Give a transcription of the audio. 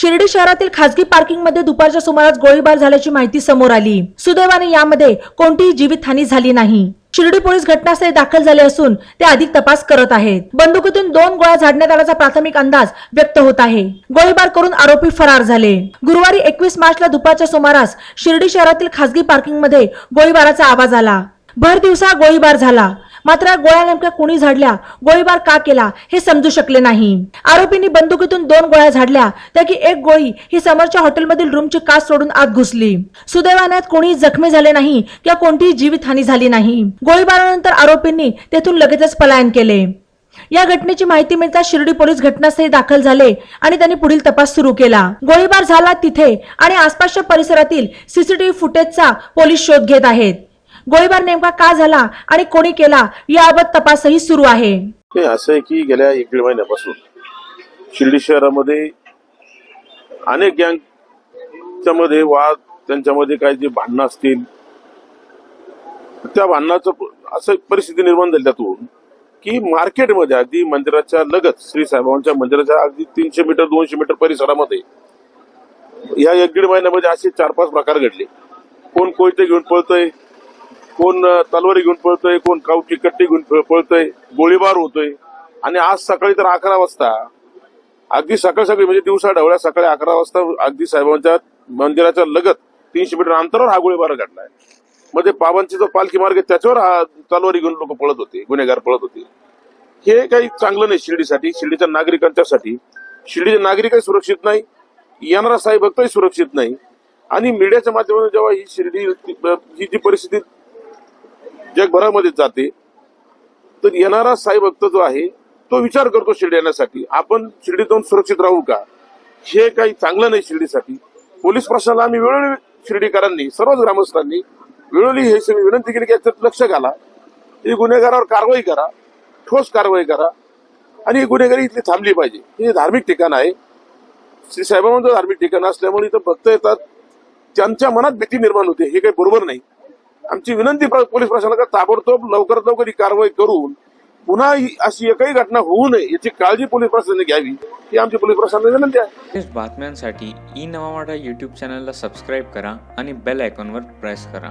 शिर्डी शहरातील खासगी पार्किंगमध्ये दुपारच्या सुमारास गोळीबार झाल्याची माहिती समोर आली. सुदैवाने यामध्ये कोणतीही जीवितहानी झाली नाही. शिर्डी पोलीस घटनास्थळी दाखल झाले असून ते अधिक तपास करत आहेत. बंदुकीतून दोन गोळ्या झाडण्यात आल्याचा प्राथमिक अंदाज व्यक्त होत आहे. गोळीबार करून आरोपी फरार झाले. गुरुवारी एकवीस मार्चला दुपारच्या सुमारास शिर्डी शहरातील खासगी पार्किंगमध्ये गोळीबाराचा आवाज आला. भर दिवसा गोळीबार झाला. मात्र गोळ्या नेमक्या कोणी झाडल्या? गोळीबार का केला? हे समजू शकले नाही. आरोपींनी बंदुकीतून दोन गोळ्या झाडल्या. त्याकी एक गोळी ही समोरच्या हॉटेलमधील रूमची काच सोडून आत घुसली. सुदैवाने कोणी कोणीही जखमी झाले नाही किंवा कोणतीही जीवितहानी झाली नाही. गोळीबारानंतर आरोपींनी तेथून लगेचच पलायन केले. या घटनेची माहिती मिळताच शिर्डी पोलीस घटनास्थळी दाखल झाले आणि त्यांनी पुढील तपास सुरू केला. गोळीबार झाला तिथे आणि आसपासच्या परिसरातील सीसीटीव्ही फुटेजचा पोलीस शोध घेत आहेत. गोळीबार नेमका का झाला आणि कोणी केला याबाबत तपासही सुरू आहे. असं आहे की गेल्या एक दीड महिन्यापासून शिर्डी शहरामध्ये अनेक गँगच्या मध्ये वाद त्यांच्यामध्ये काय जे भांडणं असतील त्या भांडणाचं असं परिस्थिती निर्माण झाली त्यातून की मार्केटमध्ये अगदी मंदिराच्या लगत श्री साईबाबांच्या मंदिराच्या अगदी तीनशे मीटर दोनशे मीटर परिसरामध्ये या एक दीड महिन्यामध्ये असे चार पाच प्रकार घडले. कोण कोयते घेऊन पळतय कोण तलवारी घेऊन पळतोय कोण काऊची कट्टी घेऊन पळतोय गोळीबार होतोय. आणि आज सकाळी तर अकरा वाजता अगदी सकाळ सकाळी म्हणजे दिवसा ढवळ्या सकाळी अकरा वाजता अगदी साहेबांच्या मंदिराच्या लगत तीनशे मीटर अंतरावर हा गोळीबार घडलाय. मध्ये पावांची जो पालखी मार्ग आहे, त्याच्यावर हा तलवारी घेऊन लोक पळत होते गुन्हेगार पळत होते. हे काही चांगलं नाही शिर्डीसाठी शिर्डीच्या नागरिकांच्यासाठी. शिर्डीचे नागरिकही सुरक्षित नाही येणारा साई भक्तही सुरक्षित नाही. आणि मीडियाच्या माध्यमातून जेव्हा ही शिर्डी ही जी परिस्थिती जगभरामध्ये जाते तर येणारा साई भक्त जो आहे तो विचार करतो शिर्डी येण्यासाठी आपण शिर्डीत जाऊन सुरक्षित राहू का? हे काही चांगलं नाही शिर्डीसाठी. पोलीस प्रशासनाला आम्ही वेळोवेळी शिर्डीकरांनी सर्वच ग्रामस्थांनी वेळोवेळी हे सगळी विनंती केली की याच्यात लक्ष घाला. ही गुन्हेगारावर कारवाई करा ठोस कारवाई करा. आणि ही गुन्हेगारी इथली थांबली पाहिजे. हे धार्मिक ठिकाण आहे. श्री साईबाबांचं धार्मिक ठिकाण असल्यामुळे इथं भक्त येतात. त्यांच्या मनात भीती निर्माण होते हे काही बरोबर नाही. आमची विनंती पोलीस प्रशासनाला ताबडतोब लवकरात लवकर ही कारवाई करून पुन्हा अशी एकही घटना होऊ नये याची काळजी पोलीस प्रशासनाने घ्यावी ही आमची पोलीस प्रशासनाने विनंती आहे. बातम्यांसाठी ई नवामाडा युट्यूब चॅनलला सबस्क्राईब करा आणि बेल आयकॉनवर प्रेस करा.